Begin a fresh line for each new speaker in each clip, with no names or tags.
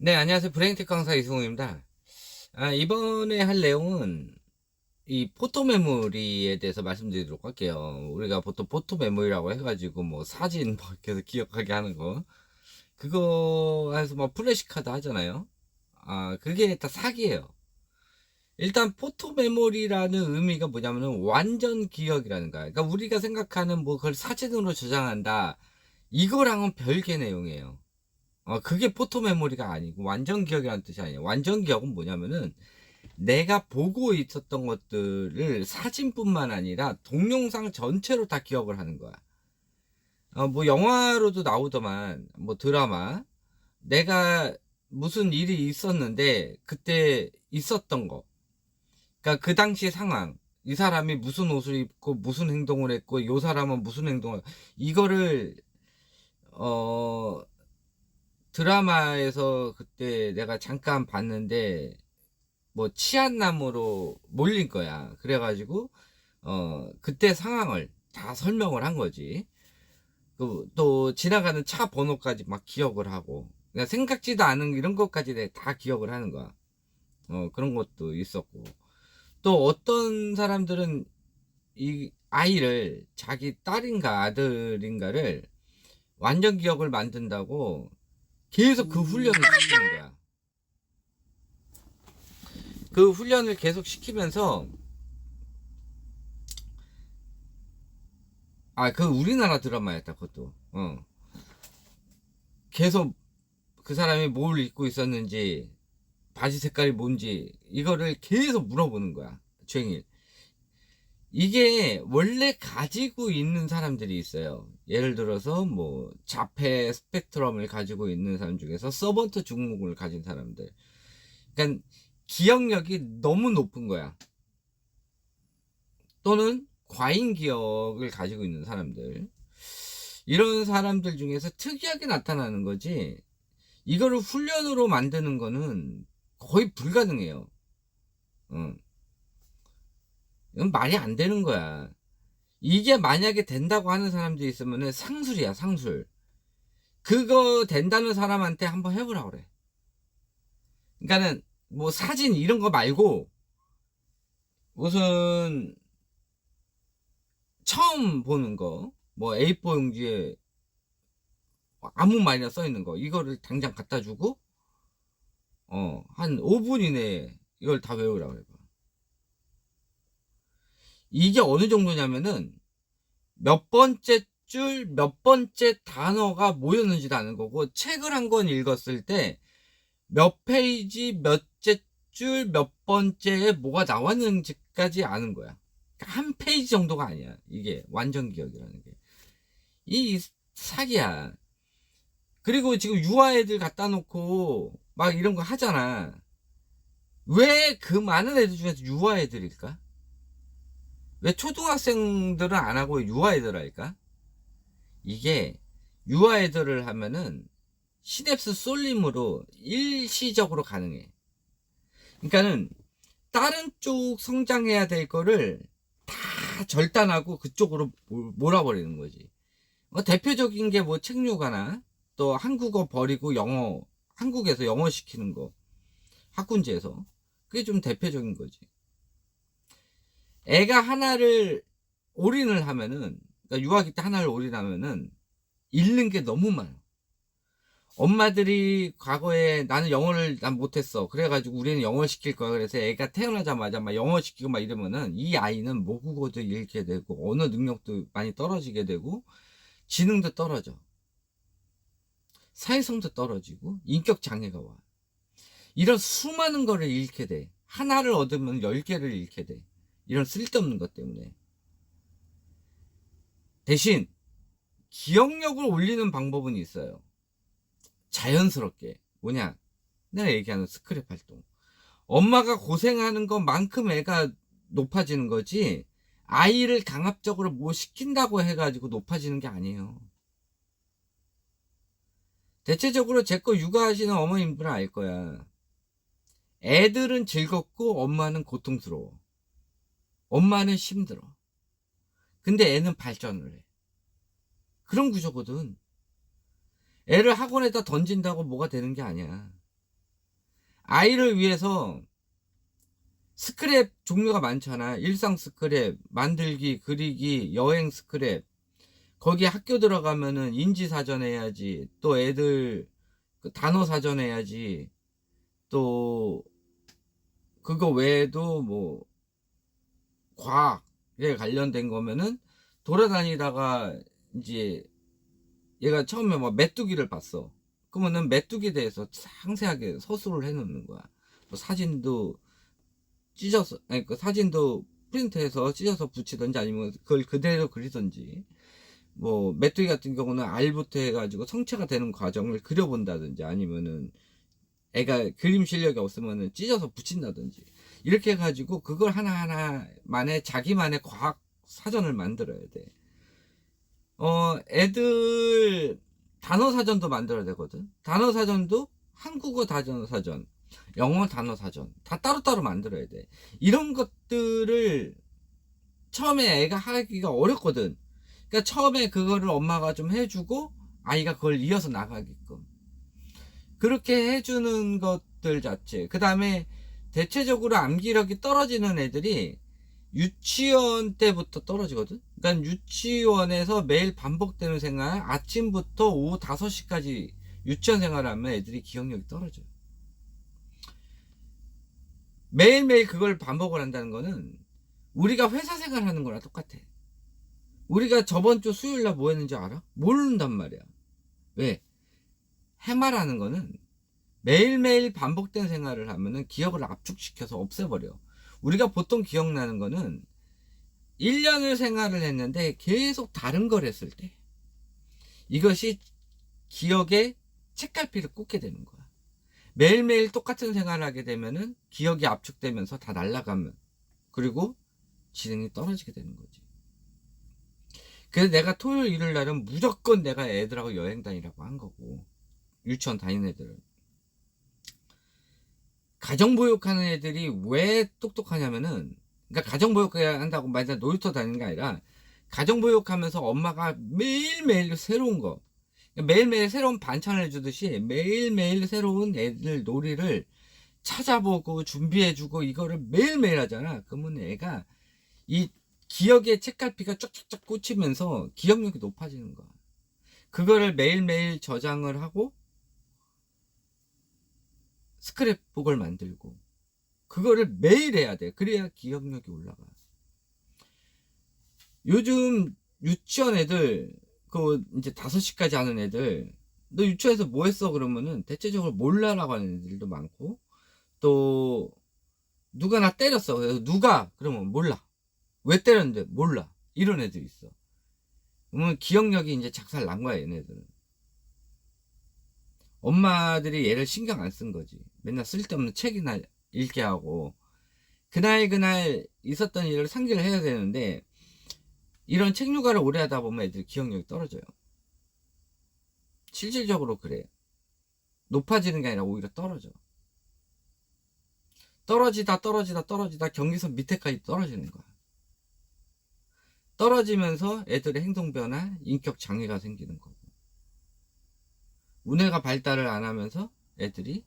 네, 안녕하세요. 브레인텍 강사 이승우입니다. 아, 이번에 할 내용은 이 포토 메모리에 대해서 말씀드리도록 할게요. 우리가 보통 포토 메모리라고 해가지고 뭐 사진 뭐 계속 기억하게 하는 거. 그거 해서 뭐 플래시 카드 하잖아요. 아, 그게 다 사기예요. 일단 포토 메모리라는 의미가 뭐냐면은 완전 기억이라는 거야. 그러니까 우리가 생각하는 뭐 그걸 사진으로 저장한다. 이거랑은 별개 내용이에요. 어, 그게 포토 메모리가 아니고 완전 기억이라는 뜻이 아니에요. 완전 기억은 뭐냐면은 내가 보고 있었던 것들을 사진뿐만 아니라 동영상 전체로 다 기억을 하는 거야. 어, 뭐 영화로도 나오더만 뭐 드라마 내가 무슨 일이 있었는데 그때 있었던 거. 그러니까 그 당시 상황. 이 사람이 무슨 옷을 입고 무슨 행동을 했고 이 사람은 무슨 행동을 이거를 어 드라마에서 그때 내가 잠깐 봤는데 뭐 치안남으로 몰린 거야. 그래가지고 어 그때 상황을 다 설명을 한 거지. 그또 지나가는 차 번호까지 막 기억을 하고 그냥 생각지도 않은 이런 것까지 다 기억을 하는 거야. 어 그런 것도 있었고 또 어떤 사람들은 이 아이를 자기 딸인가 아들인가를 완전 기억을 만든다고 계속 그 훈련을 시키는 거야. 그 훈련을 계속 시키면서 아, 그 우리나라 드라마였다, 그것도. 어. 계속 그 사람이 뭘 입고 있었는지, 바지 색깔이 뭔지, 이거를 계속 물어보는 거야, 주행일. 이게 원래 가지고 있는 사람들이 있어요. 예를 들어서 뭐 자폐 스펙트럼을 가지고 있는 사람 중에서 서번트 증후군을 가진 사람들. 그러니까 기억력이 너무 높은 거야. 또는 과잉 기억을 가지고 있는 사람들. 이런 사람들 중에서 특이하게 나타나는 거지. 이거를 훈련으로 만드는 거는 거의 불가능해요. 응. 이건 말이 안 되는 거야. 이게 만약에 된다고 하는 사람들이 있으면 상술이야, 상술. 그거 된다는 사람한테 한번 해보라 그래. 그러니까는 뭐 사진 이런 거 말고 무슨 처음 보는 거, 뭐 A4 용지에 아무 말이나 써 있는 거, 이거를 당장 갖다 주고, 어, 한 5분 이내에 이걸 다 외우라고 해봐. 이게 어느 정도냐면은 몇 번째 줄, 몇 번째 단어가 뭐였는지도 아는 거고, 책을 한 권 읽었을 때 몇 페이지, 몇째 줄, 몇 번째에 뭐가 나왔는지까지 아는 거야. 그러니까 한 페이지 정도가 아니야. 이게 완전 기억이라는 게. 이 사기야. 그리고 지금 유아 애들 갖다 놓고 막 이런 거 하잖아. 왜 그 많은 애들 중에서 유아 애들일까? 왜 초등학생들은 안 하고 유아애들 할까? 이게 유아애들을 하면은 시냅스 쏠림으로 일시적으로 가능해. 그러니까는 다른 쪽 성장해야 될 거를 다 절단하고 그쪽으로 몰아버리는 거지. 뭐 대표적인 게 뭐 책류가나 또 한국어 버리고 영어 한국에서 영어 시키는 거 학군지에서 그게 좀 대표적인 거지. 애가 하나를 올인을 하면은 그러니까 유아기 때 하나를 올인하면은 잃는 게 너무 많아. 엄마들이 과거에 나는 영어를 난 못했어. 그래가지고 우리는 영어 시킬 거야. 그래서 애가 태어나자마자 막 영어 시키고 막 이러면은 이 아이는 모국어도 잃게 되고 언어 능력도 많이 떨어지게 되고 지능도 떨어져. 사회성도 떨어지고 인격 장애가 와. 이런 수많은 거를 잃게 돼. 하나를 얻으면 열 개를 잃게 돼. 이런 쓸데없는 것 때문에. 대신 기억력을 올리는 방법은 있어요. 자연스럽게. 뭐냐? 내가 얘기하는 스크랩 활동. 엄마가 고생하는 것만큼 애가 높아지는 거지, 아이를 강압적으로 뭐 시킨다고 해가지고 높아지는 게 아니에요. 대체적으로 제 거 육아하시는 어머님들은 알 거야. 애들은 즐겁고 엄마는 고통스러워. 엄마는 힘들어. 근데 애는 발전을 해. 그런 구조거든. 애를 학원에다 던진다고 뭐가 되는 게 아니야. 아이를 위해서 스크랩 종류가 많잖아. 일상 스크랩, 만들기, 그리기, 여행 스크랩. 거기 학교 들어가면은 인지 사전 해야지. 또 애들 그 단어 사전 해야지. 또 그거 외에도 뭐 과학에 관련된 거면은 돌아다니다가 이제 얘가 처음에 뭐 메뚜기를 봤어. 그러면은 메뚜기에 대해서 상세하게 서술을 해놓는 거야. 뭐 사진도 찢어서, 아니 그 사진도 프린트해서 찢어서 붙이든지 아니면 그걸 그대로 그리든지. 뭐 메뚜기 같은 경우는 알부터 해가지고 성체가 되는 과정을 그려본다든지 아니면은 애가 그림 실력이 없으면은 찢어서 붙인다든지 이렇게 해가지고 그걸 하나하나만의 자기만의 과학 사전을 만들어야 돼. 어, 애들 단어 사전도 만들어야 되거든. 단어 사전도 한국어 단어 사전, 영어 단어 사전 다 따로따로 만들어야 돼. 이런 것들을 처음에 애가 하기가 어렵거든. 그러니까 처음에 그거를 엄마가 좀 해주고 아이가 그걸 이어서 나가게끔 그렇게 해주는 것들 자체. 그 다음에 대체적으로 암기력이 떨어지는 애들이 유치원 때부터 떨어지거든. 그러니까 유치원에서 매일 반복되는 생활, 아침부터 오후 5시까지 유치원 생활을 하면 애들이 기억력이 떨어져요. 매일매일 그걸 반복을 한다는 거는 우리가 회사 생활하는 거랑 똑같아. 우리가 저번 주 수요일 날 뭐 했는지 알아? 모른단 말이야. 왜? 해마라는 거는 매일매일 반복된 생활을 하면은 기억을 압축시켜서 없애버려. 우리가 보통 기억나는 거는 1년을 생활을 했는데 계속 다른 걸 했을 때 이것이 기억에 책갈피를 꽂게 되는 거야. 매일매일 똑같은 생활을 하게 되면은 기억이 압축되면서 다 날아가면 그리고 지능이 떨어지게 되는 거지. 그래서 내가 토요일 일요일 날은 무조건 내가 애들하고 여행 다니라고 한 거고 유치원 다니는 애들은 가정보육하는 애들이 왜 똑똑하냐면은 그러니까 가정보육해야 한다고 맨날 놀이터 다니는 게 아니라 가정보육하면서 엄마가 매일매일 새로운 거 그러니까 매일매일 새로운 반찬을 해주듯이 매일매일 새로운 애들 놀이를 찾아보고 준비해주고 이거를 매일매일 하잖아. 그러면 애가 이 기억의 책갈피가 쫙쫙쫙 꽂히면서 기억력이 높아지는 거야. 그거를 매일매일 저장을 하고 스크랩북을 만들고 그거를 매일 해야 돼. 그래야 기억력이 올라가. 요즘 유치원 애들 그 이제 5시까지 하는 애들 너 유치원에서 뭐 했어 그러면은 대체적으로 몰라라고 하는 애들도 많고 또 누가 나 때렸어. 그래서 누가 그러면 몰라. 왜 때렸는데 몰라. 이런 애들 있어. 그러면 기억력이 이제 작살 난 거야 얘네들은. 엄마들이 얘를 신경 안 쓴 거지. 맨날 쓸데없는 책이나 읽게 하고 그날 그날 있었던 일을 상기를 해야 되는데 이런 책류가를 오래 하다 보면 애들 기억력이 떨어져요. 실질적으로 그래. 높아지는 게 아니라 오히려 떨어져. 떨어지다 떨어지다 떨어지다 경기선 밑에까지 떨어지는 거야. 떨어지면서 애들의 행동 변화, 인격 장애가 생기는 거고. 문해가 발달을 안 하면서 애들이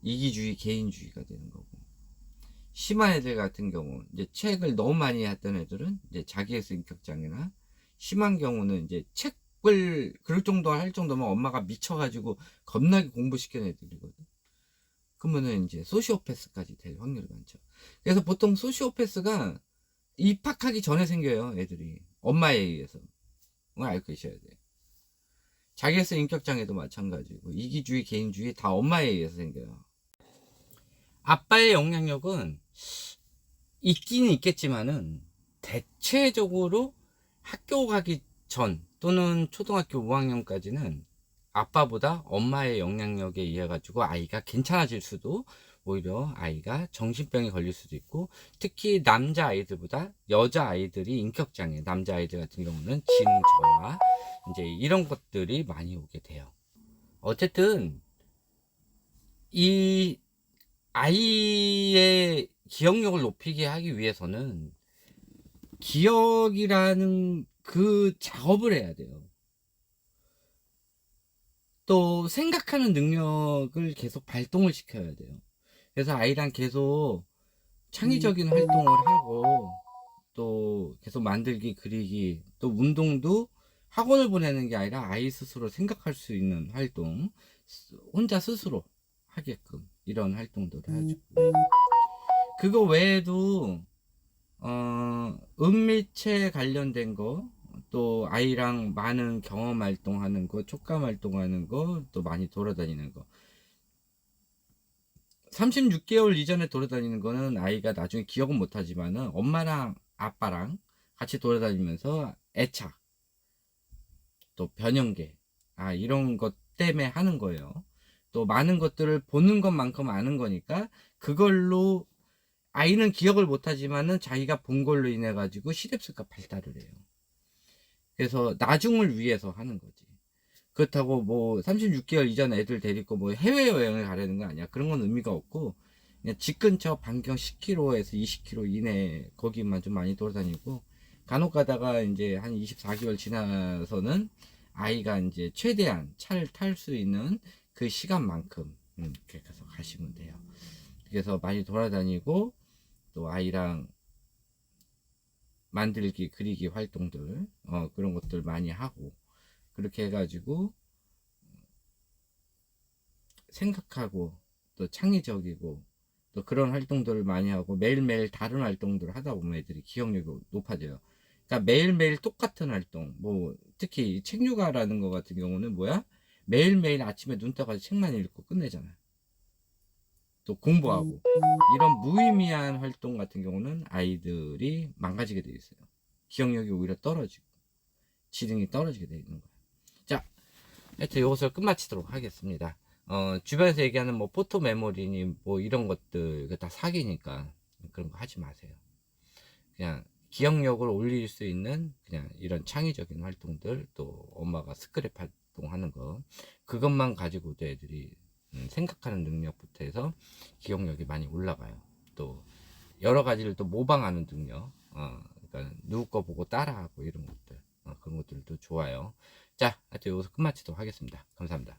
이기주의, 개인주의가 되는 거고. 심한 애들 같은 경우, 이제 책을 너무 많이 했던 애들은 이제 자기애수 인격장애나 심한 경우는 이제 책을 그럴 정도 할 정도면 엄마가 미쳐가지고 겁나게 공부시키는 애들이거든. 그러면은 이제 소시오패스까지 될 확률이 많죠. 그래서 보통 소시오패스가 입학하기 전에 생겨요, 애들이. 엄마에 의해서. 그걸 알고 계셔야 돼. 자기애수 인격장애도 마찬가지고, 이기주의, 개인주의 다 엄마에 의해서 생겨요. 아빠의 영향력은 있기는 있겠지만은 대체적으로 학교 가기 전 또는 초등학교 5학년까지는 아빠보다 엄마의 영향력에 의해 가지고 아이가 괜찮아질 수도 오히려 아이가 정신병에 걸릴 수도 있고 특히 남자 아이들보다 여자 아이들이 인격 장애 남자 아이들 같은 경우는 저하 이제 이런 것들이 많이 오게 돼요 어쨌든 이 아이의 기억력을 높이게 하기 위해서는 기억이라는 그 작업을 해야 돼요. 또 생각하는 능력을 계속 발동을 시켜야 돼요. 그래서 아이랑 계속 창의적인 활동을 하고 또 계속 만들기, 그리기, 또 운동도 학원을 보내는 게 아니라 아이 스스로 생각할 수 있는 활동, 스- 혼자 스스로 하게끔 이런 활동들을 하죠. 그거 외에도 어, 음미체 관련된 거, 또 아이랑 많은 경험 활동하는 거, 촉감 활동하는 거, 또 많이 돌아다니는 거. 36개월 이전에 돌아다니는 거는 아이가 나중에 기억은 못하지만은 엄마랑 아빠랑 같이 돌아다니면서 애착, 또 변형계, 아, 이런 것 때문에 하는 거예요. 또 많은 것들을 보는 것만큼 아는 거니까 그걸로 아이는 기억을 못하지만은 자기가 본 걸로 인해 가지고 시립스가 발달을 해요. 그래서 나중을 위해서 하는 거지. 그렇다고 뭐 36개월 이전 애들 데리고 뭐 해외 여행을 가려는 거 아니야. 그런 건 의미가 없고 그냥 집 근처 반경 10km에서 20km 이내 거기만 좀 많이 돌아다니고 간혹 가다가 이제 한 24개월 지나서는 아이가 이제 최대한 차를 탈 수 있는 그 시간만큼 음, 이렇게 가서 가시면 돼요. 그래서 많이 돌아다니고 또 아이랑 만들기, 그리기 활동들, 어, 그런 것들 많이 하고, 그렇게 해가지고, 생각하고, 또 창의적이고, 또 그런 활동들을 많이 하고, 매일매일 다른 활동들을 하다 보면 애들이 기억력이 높아져요. 그러니까 매일매일 똑같은 활동, 뭐, 특히 책 육아라는 거 같은 경우는 뭐야? 매일매일 아침에 눈 떠가지고 책만 읽고 끝내잖아. 또 공부하고. 이런 무의미한 활동 같은 경우는 아이들이 망가지게 돼 있어요. 기억력이 오히려 떨어지고 지능이 떨어지게 돼 있는 거예요. 자, 하여튼 이것을 끝마치도록 하겠습니다. 어, 주변에서 얘기하는 뭐 포토 메모리니 뭐 이런 것들 다 사기니까 그런 거 하지 마세요. 그냥 기억력을 올릴 수 있는 그냥 이런 창의적인 활동들 또 엄마가 스크랩 활동하는 거 그것만 가지고도 애들이 음, 생각하는 능력부터 해서 기억력이 많이 올라가요. 또 여러 가지를 또 모방하는 능력, 어, 그러니까 누구 거 보고 따라하고 이런 것들, 어, 그런 것들도 좋아요. 자, 하여튼 여기서 끝마치도록 하겠습니다. 감사합니다.